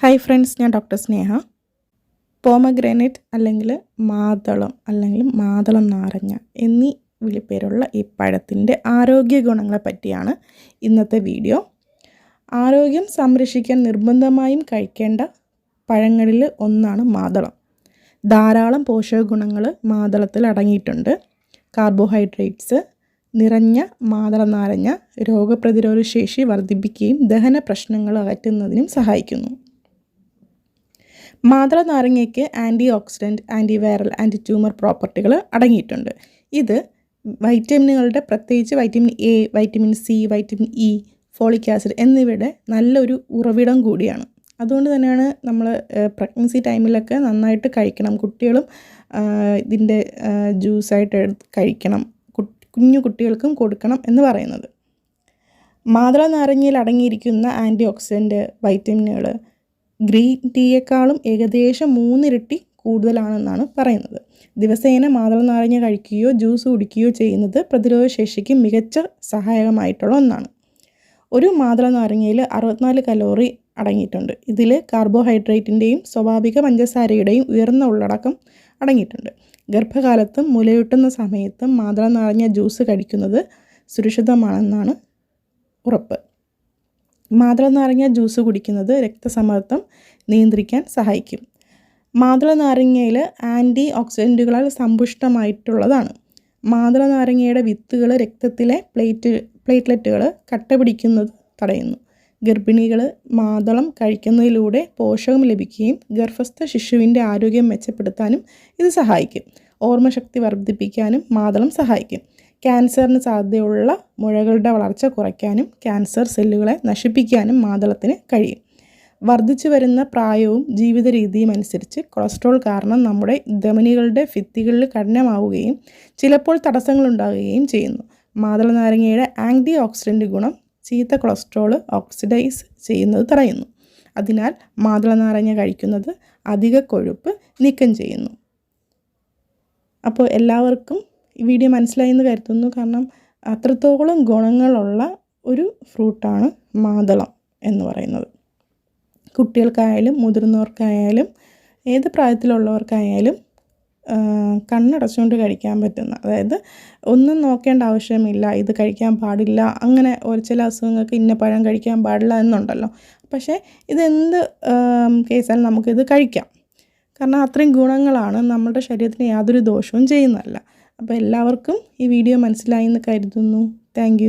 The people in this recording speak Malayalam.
ഹായ് ഫ്രണ്ട്സ് ഞാൻ ഡോക്ടർ സ്നേഹ. പോമഗ്രാനൈറ്റ് അല്ലെങ്കിൽ മാതളം അല്ലെങ്കിൽ മാതളം നാരങ്ങ എന്നീ വിളിപ്പേരുള്ള ഈ പഴത്തിന്റെ ആരോഗ്യ ഗുണങ്ങളെ പറ്റിയാണ് ഇന്നത്തെ വീഡിയോ ആരോഗ്യം സംരക്ഷിക്കാൻ നിർബന്ധമായും കഴിക്കേണ്ട പഴങ്ങളിൽ ഒന്നാണ് മാതളം. ധാരാളം പോഷക ഗുണങ്ങൾ മാതളത്തിൽ അടങ്ങിയിട്ടുണ്ട്. കാർബോഹൈഡ്രേറ്റ്സ് നിറഞ്ഞ മാതള നാരങ്ങ രോഗപ്രതിരോധ ശേഷി വർദ്ധിപ്പിക്കുകയും ദഹന പ്രശ്നങ്ങൾ അകറ്റുന്നതിനും സഹായിക്കുന്നു. മാതള നാരങ്ങയ്ക്ക് anti oxidant anti viral anti tumour പ്രോപ്പർട്ടികൾ അടങ്ങിയിട്ടുണ്ട്. ഇത് വൈറ്റമിനുകളുടെ പ്രത്യേകിച്ച് vitamin A vitamin C vitamin E folic acid എന്നിവയുടെ നല്ലൊരു ഉറവിടം കൂടിയാണ്. അതുകൊണ്ട് തന്നെയാണ് നമ്മൾ പ്രഗ്നൻസി ടൈമിലൊക്കെ നന്നായിട്ട് കഴിക്കണം. കുട്ടികളും ഇതിന്റെ ജ്യൂസായിട്ട് കഴിക്കണം. കുഞ്ഞു കുട്ടികൾക്കും കൊടുക്കണം എന്ന് പറയുന്നത്. മാതള നാരങ്ങയിൽ അടങ്ങിയിരിക്കുന്ന ആന്റി ഓക്സിഡന്റ് വൈറ്റമിനുകൾ ഗ്രീൻ ടീയേക്കാളും ഏകദേശം മൂന്നിരട്ടി കൂടുതലാണെന്നാണ് പറയുന്നത്. ദിവസേന മാതള നാരങ്ങ കഴിക്കുകയോ ജ്യൂസ് കുടിക്കുകയോ ചെയ്യുന്നത് പ്രതിരോധ ശേഷിക്ക് മികച്ച സഹായകമായിട്ടുള്ള ഒന്നാണ്. ഒരു മാതള നാരങ്ങയിൽ അറുപത്തിനാല് കലോറി അടങ്ങിയിട്ടുണ്ട്. ഇതിൽ കാർബോഹൈഡ്രേറ്റിന്റെയും സ്വാഭാവിക പഞ്ചസാരയുടെയും ഉയർന്ന ഉള്ളടക്കം അടങ്ങിയിട്ടുണ്ട്. ഗർഭകാലത്തും മുലയൂട്ടുന്ന സമയത്തും മാതള നാരങ്ങ ജ്യൂസ് കഴിക്കുന്നത് സുരക്ഷിതമാണെന്നാണ് ഉറപ്പ്. മാതള നാരങ്ങ ജ്യൂസ് കുടിക്കുന്നത് രക്തസമ്മർദ്ദം നിയന്ത്രിക്കാൻ സഹായിക്കും. മാതള നാരങ്ങയിൽ ആന്റി ഓക്സിഡന്റുകളാൽ സമ്പുഷ്ടമായിട്ടുള്ളതാണ്. മാതള നാരങ്ങയുടെ വിത്തുകൾ രക്തത്തിലെ പ്ലേറ്റ് പ്ലേറ്റ്ലെറ്റുകൾ കട്ട പിടിക്കുന്നത് തടയുന്നു. ഗർഭിണികൾ മാതളം കഴിക്കുന്നതിലൂടെ പോഷകം ലഭിക്കുകയും ഗർഭസ്ഥ ശിശുവിന്റെ ആരോഗ്യം മെച്ചപ്പെടുത്താനും ഇത് സഹായിക്കും. ഓർമ്മശക്തി വർദ്ധിപ്പിക്കാനും മാതളം സഹായിക്കും. ക്യാൻസറിന് സാധ്യതയുള്ള മുഴകളുടെ വളർച്ച കുറയ്ക്കാനും ക്യാൻസർ സെല്ലുകളെ നശിപ്പിക്കാനും മാതളത്തിന് കഴിയും. വർദ്ധിച്ചു വരുന്ന പ്രായവും ജീവിത രീതിയും അനുസരിച്ച് കൊളസ്ട്രോൾ കാരണം നമ്മുടെ ധമനികളുടെ ഭിത്തികളിൽ കഠിനമാവുകയും ചിലപ്പോൾ തടസ്സങ്ങളുണ്ടാകുകയും ചെയ്യുന്നു. മാതള നാരങ്ങയുടെ ആന്റി ഓക്സിഡന്റ് ഗുണം ചീത്ത കൊളസ്ട്രോൾ ഓക്സിഡൈസ് ചെയ്യുന്നത് തടയുന്നു. അതിനാൽ മാതള നാരങ്ങ കഴിക്കുന്നത് അധിക കൊഴുപ്പ് നീക്കം ചെയ്യുന്നു. അപ്പോൾ എല്ലാവർക്കും വീഡിയോ മനസ്സിലായി എന്ന് കരുതുന്നു. കാരണം അത്രത്തോളം ഗുണങ്ങളുള്ള ഒരു ഫ്രൂട്ടാണ് മാതളം എന്ന് പറയുന്നത്. കുട്ടികൾക്കായാലും മുതിർന്നവർക്കായാലും ഏത് പ്രായത്തിലുള്ളവർക്കായാലും കണ്ണടച്ചുകൊണ്ട് കഴിക്കാൻ പറ്റുന്ന അതായത് ഒന്നും നോക്കേണ്ട ആവശ്യമില്ല ഇത് കഴിക്കാൻ പാടില്ല അങ്ങനെ ഒരു ചില അസുഖങ്ങൾക്ക് ഇന്ന പഴം കഴിക്കാൻ പാടില്ല എന്നുണ്ടല്ലോ. പക്ഷേ ഇതെന്ത് കേസാലും നമുക്കിത് കഴിക്കാം. കാരണം അത്രയും ഗുണങ്ങളാണ് നമ്മുടെ ശരീരത്തിന് യാതൊരു ദോഷവും ചെയ്യുന്നതല്ല. അപ്പോൾ എല്ലാവർക്കും ഈ വീഡിയോ മനസ്സിലായി എന്ന് കരുതുന്നു. താങ്ക്